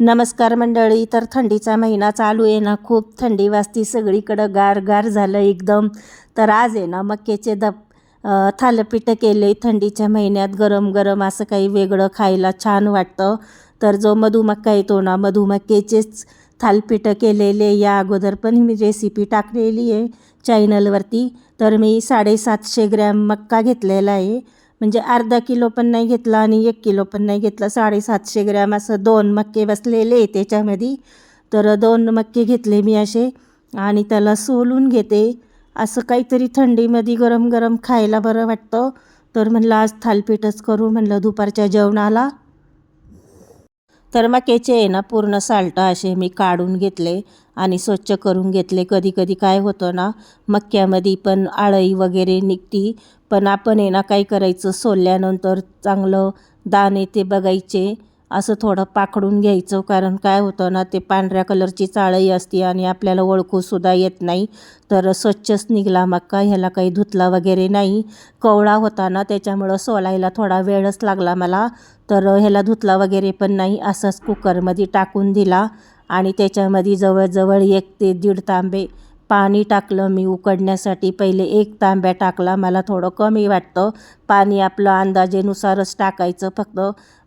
नमस्कार मंडळी तर थंडीचा महिना चालू आहे ना. खूप थंडी वाजती सगळीकडं गार गार झालं एकदम. तर आज आहे ना मक्याचे दप थालपीठं केले थंडीच्या महिन्यात. गरम गरम असं काही वेगळं खायला छान वाटतं. तर जो मधुमक्का येतो ना मधुमक्केचेच थालपीठं केलेले. या अगोदर पण मी रेसिपी टाकलेली आहे चॅनलवरती तर मी साडेसातशे ग्रॅम मक्का घेतलेला आहे. म्हणजे अर्धा किलो पण नाही घेतला आणि एक किलो पण नाही घेतला. साडेसातशे ग्रॅम असं दोन मक्के बसलेले त्याच्यामध्ये. तर दोन मक्के घेतले मी असे आणि त्याला सोलून घेते. असं काहीतरी थंडीमध्ये गरम गरम खायला बरं वाटतं. तर म्हणलं आज थालपीठच करू. म्हणलं दुपारच्या जेवणाला. तर मक्याचे आहे ना पूर्ण साल्ट असे मी काढून घेतले आणि स्वच्छ करून घेतले. कधी कधी काय होतं ना मक्यामध्ये पण आळई वगैरे निघती पण आपण आहे ना काय करायचं सोलल्यानंतर चांगलं दाणे ते बघायचे. असं थोडं पाकडून घ्यायचं कारण काय होतं ना ते पांढऱ्या कलरची चाळही असते आणि आपल्याला ओळखूसुद्धा येत नाही. तर स्वच्छच निघला मक्का ह्याला काही धुतला वगैरे नाही. कवळा होता ना त्याच्यामुळं सोलायला थोडा वेळच लागला मला. तर ह्याला धुतला वगैरे पण नाही असंच कुकरमध्ये टाकून दिला. आणि त्याच्यामध्ये जवळजवळ एक ते दीड तांबे पाणी टाकलं मी उकडण्यासाठी. पहिले एक तांब्या टाकला मला थोडं कमी वाटतं. पाणी आपलं अंदाजेनुसारच टाकायचं फक्त.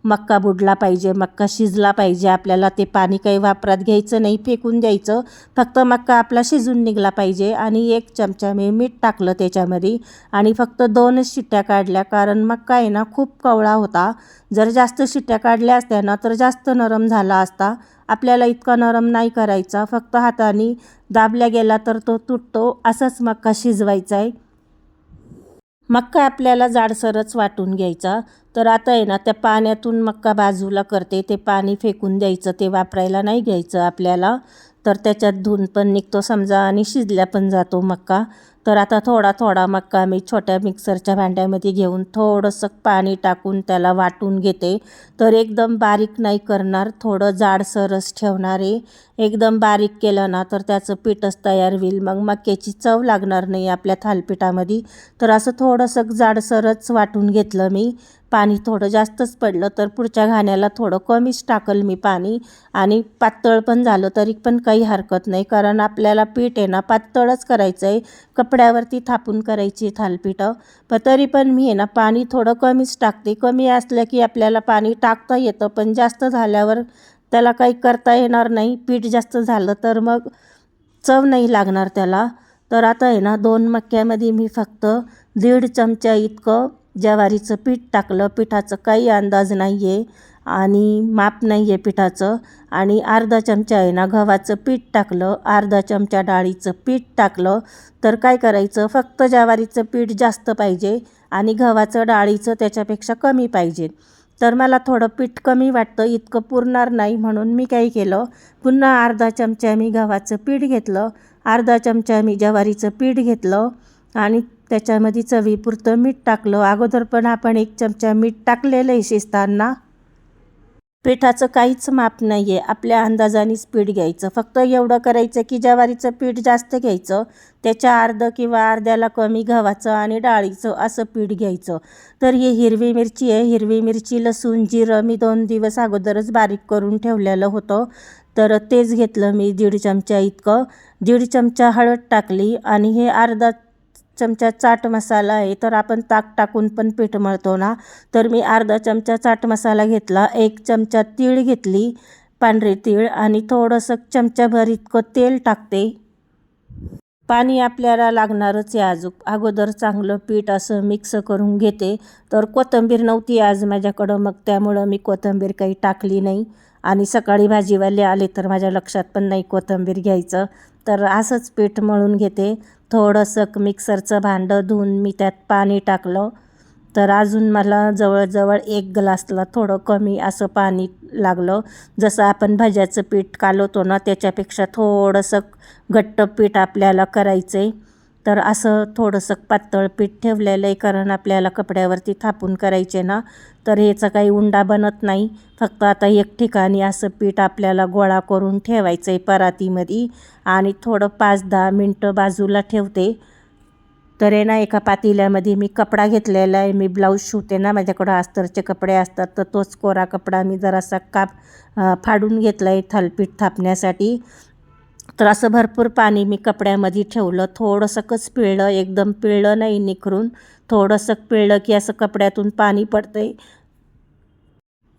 मक्का बुडला पाहिजे मक्का शिजला पाहिजे आपल्याला ते पाणी काही वापरात घ्यायचं नाही फेकून द्यायचं. फक्त मक्का आपला शिजून निघला पाहिजे आणि एक चमचा मी मीठ टाकलं त्याच्यामध्ये आणि फक्त दोनच शिट्ट्या काढल्या. कारण मक्का आहे ना खूप कवळा होता. जर जास्त शिट्ट्या काढल्या असत्या ना तर जास्त नरम झाला असता. आपल्याला इतका नरम नाही करायचा. फक्त हाताने दाबल्या गेला तर तो तुटतो. असंच मक्का शिजवायचा आहे. मक्का आपल्याला जाडसरच वाटून घ्यायचा. तर आता आहे ना त्या पाण्यातून मक्का बाजूला करते. ते पाणी फेकून द्यायचं ते वापरायला नाही घ्यायचं आपल्याला. तर त्याच्यात धुवून पण निघतो समजा आणि शिजल्या पण जातो मक्का. तर आता थोडा थोडा मक्का मी छोट्या मिक्सरच्या भांड्यामध्ये घेऊन थोडंसं पाणी टाकून त्याला वाटून घेते. तर एकदम बारीक नाही करणार थोडं जाडसरच ठेवणार आहे. एकदम बारीक केलं ना तर त्याचं पीठच तयार होईल. मग मक्याची चव लागणार नाही आपल्या थालपिठामध्ये. तर असं थोडंसं जाडसरच वाटून घेतलं मी. पाणी थोडं जास्तच पडलं तर पुढच्या घाण्याला थोडं कमीच टाकल मी पाणी. आणि पातळ पण झालं तरी पण काही हरकत नाही कारण आपल्याला पीठ आहे ना पातळच करायचं आहे कपड्यावरती थापून करायची थालपीठं. पण तरी पण मी आहे ना पाणी थोडं कमीच टाकते. कमी असलं की आपल्याला पाणी टाकता येतं पण जास्त झाल्यावर त्याला काही करता येणार नाही. पीठ जास्त झालं तर मग चव नाही लागणार त्याला. तर आता आहे ना दोन मक्यामध्ये मी फक्त दीड चमचा इतकं ज्वारीचं पीठ टाकलं. पिठाचं काही अंदाज नाही आहे आणि माप नाही आहे पिठाचं. आणि अर्धा चमचा आहे ना गव्हाचं पीठ टाकलं. अर्धा चमचा डाळीचं पीठ टाकलं. तर काय करायचं फक्त ज्वारीचं पीठ जास्त पाहिजे आणि गव्हाचं डाळीचं त्याच्यापेक्षा कमी पाहिजे. तर मला थोडं पीठ कमी वाटतं इतकं पुरणार नाही म्हणून मी काय केलं. पुन्हा अर्धा चमचा मी गव्हाचं पीठ घेतलं. अर्धा चमचा मी ज्वारीचं पीठ घेतलं आणि त्याच्यामध्ये चवीपुरतं मीठ टाकलं. अगोदर पण आपण एक चमचा मीठ टाकलेलं आहे शिजताना. पिठाचं काहीच माप नाही आहे आपल्या अंदाजानेच पीठ घ्यायचं. फक्त एवढं करायचं की ज्वारीचं पीठ जास्त घ्यायचं त्याच्या अर्ध किंवा अर्ध्याला कमी गव्हाचं आणि डाळीचं असं पीठ घ्यायचं. तर ही हिरवी मिरची आहे. हिरवी मिरची लसूण जिरं मी दोन दिवस अगोदरच बारीक करून ठेवलेलं होतं. तर तेच घेतलं मी दीड चमचा इतकं. दीड चमचा हळद टाकली आणि हे अर्धा चमचा चाट मसाला आहे तर आपण ताक टाकून पण पीठ मळतो ना. तर मी अर्धा चमचा चाट मसाला घेतला एक चमचा तीळ घेतली पांढरे तीळ आणि थोडंसं चमचाभर इतकं तेल टाकते. पाणी आपल्याला लागणारच आहे अजून अगोदर चांगलं पीठ असं मिक्स करून घेते. तर कोथिंबीर नव्हती आज माझ्याकडं मग त्यामुळं मी कोथिंबीर काही टाकली नाही. आणि सकाळी भाजीवाले आले तर माझ्या लक्षात पण नाही कोथिंबीर घ्यायचं. तर असंच पीठ मळून घेते. थोडंसं मिक्सरचं भांडं धुवून मी त्यात पाणी टाकलं. तर अजून मला जवळजवळ एक ग्लासला थोडं कमी असं पाणी लागलं. जसं आपण भज्याचं पीठ कालवतो ना त्याच्यापेक्षा थोडंसं घट्ट पीठ आपल्याला करायचं आहे तर असं थोडंसं पातळ पीठ ठेवलेलं आहे कारण आपल्याला कपड्यावरती थापून करायचे ना तर ह्याचा काही उंडा बनत नाही. फक्त आता एक ठिकाणी असं पीठ आपल्याला गोळा करून ठेवायचं आहे परातीमध्ये. आणि थोडं पाच दहा मिनटं बाजूला ठेवते. तर आहे ना एका पातेल्यामध्ये मी कपडा घेतलेला आहे. मी ब्लाऊज शिवते ना माझ्याकडं अस्तरचे कपडे असतात तर तोच कोरा कपडा मी जरासा काप फाडून घेतला आहे थालपीठ थापण्यासाठी. तर असं भरपूर पाणी मी कपड्यामध्ये ठेवलं. थोडंसंच पिळलं एकदम पिळलं नाही निखरून. थोडंसं पिळलं की असं कपड्यातून पाणी पडतंय.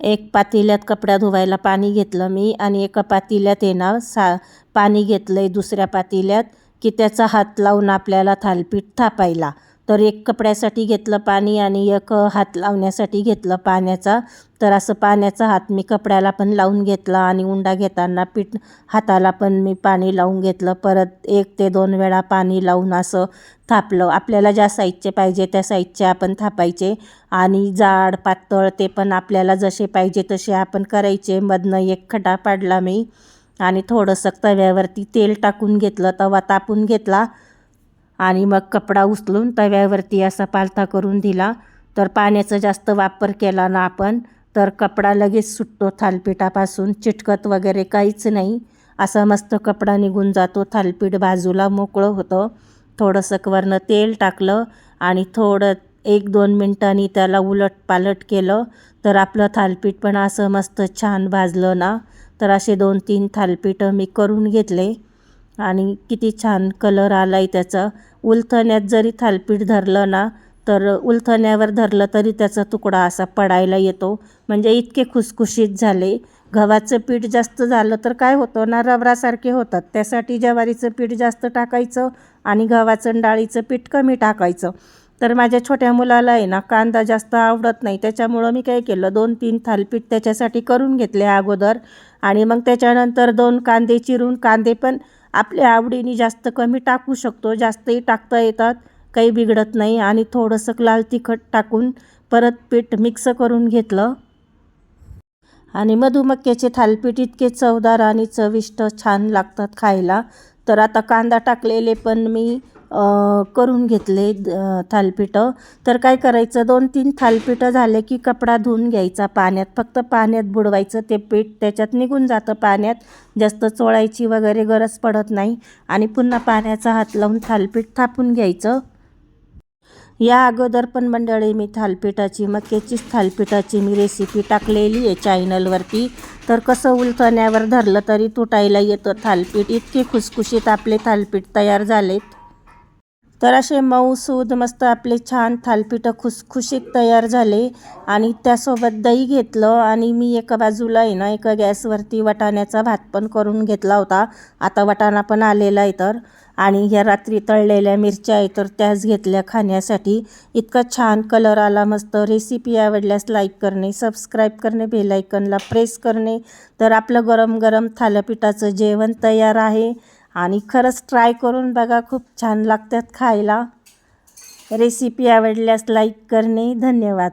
एक पातेल्यात कपडा धुवायला पाणी घेतलं मी आणि एका पातेल्यात येणार सा पाणी घेतलं आहे दुसऱ्या पातेल्यात की त्याचा हात लावून आपल्याला थालपीठ थापायला. तर एक कपड्यासाठी घेतलं पाणी आणि एक हात लावण्यासाठी घेतलं पाण्याचा. तर असं पाण्याचा हात मी कपड्याला पण लावून घेतला आणि उंडा घेताना पीठ हाताला पण मी पाणी लावून घेतलं. परत एक ते दोन वेळा पाणी लावून असं थापलं. आपल्याला ज्या साईजचे पाहिजे त्या साईजचे आपण थापायचे आणि जाड पातळ ते पण आपल्याला जसे पाहिजे तसे आपण करायचे. मधनं एक खडा पाडला मी आणि थोडंसं तव्यावरती तेल टाकून घेतलं. तवा तापून घेतला. आणि मग कपडा उचलून तव्यावरती असा पालथा करून दिला. तर पाण्याचा जास्त वापर केला ना आपण तर कपडा लगेच सुटतो थालपीठापासून. चिटकत वगैरे काहीच नाही. असा मस्त कपडा निघून जातो. थालपीठ बाजूला मोकळं होतं. थोडंसं वरनं तेल टाकलं आणि थोडं एक दोन मिनटांनी त्याला उलट पालट केलं. तर आपलं थालपीठ पण असं मस्त छान भाजलं ना. तर असे दोन तीन थालपीठं मी करून घेतले. आणि किती छान कलर आला आहे त्याचा. उलथण्यात जरी थालपीठ धरलं ना तर उलथण्यावर धरलं तरी त्याचा तुकडा असा पडायला येतो. म्हणजे इतके खुसखुशीत झाले. गव्हाचं पीठ जास्त झालं तर काय होतं? ना रबरासारखे होतात. त्यासाठी ज्वारीचं पीठ जास्त टाकायचं आणि गव्हाचं डाळीचं पीठ कमी टाकायचं. तर माझ्या छोट्या मुलाला आहे ना कांदा जास्त आवडत नाही. त्याच्यामुळं मी काय केलं? दोन तीन थालपीठ त्याच्यासाठी करून घेतले अगोदर. आणि मग त्याच्यानंतर दोन कांदे चिरून कांदे पण आपल्या आवडीने जास्त कमी टाकू शकतो. जास्तही टाकता येतात काही बिघडत नाही. आणि थोडंसं लाल तिखट टाकून परत पीठ मिक्स करून घेतलं. आणि मधुमक्याचे थालपीठ इतके चवदार आणि चविष्ट छान लागतात खायला. तर आता कांदा टाकलेले पण मी करून घेतले थालपिठं थालपीठं. तर काय करायचं दोन तीन थालपीठं झाले की कपडा धुवून घ्यायचा पाण्यात. फक्त पाण्यात बुडवायचं ते पीठ त्याच्यात निघून जातं पाण्यात. जास्त चोळायची वगैरे गरज पडत नाही. आणि पुन्हा पाण्याचा हात लावून थालपीठ थापून घ्यायचं. या अगोदर पण मंडळी मी थालपिठाची मक्याचीच थालपीठाची मी रेसिपी टाकलेली आहे चॅनलवरती तर कसं उलथण्यावर धरलं तरी तुटायला येतं थालपीठ. इतके खुसखुशीत आपले थालपीठ तयार झालेत. तर असे मऊसूद मस्त आपले छान थालपीठं खुसखुशीत तयार झाले आणि त्यासोबत दही घेतलं आणि मी एका बाजूला आहे ना एका गॅसवरती वाटाण्याचा भात पण करून घेतला होता. आता वाटाणा पण आलेला आहे तर. आणि ह्या रात्री तळलेल्या मिरच्या आहे तर त्याच घेतल्या खाण्यासाठी. इतका छान कलर आला मस्त रेसिपी आवडल्यास लाईक करणे सबस्क्राईब करणे बेलायकनला प्रेस करणे. तर आपलं गरम गरम थालपिठाचं जेवण तयार आहे. आणि खरंच ट्राय करून बघा खूप छान लागतात खायला. रेसिपी आवडल्यास लाईक करणे. धन्यवाद.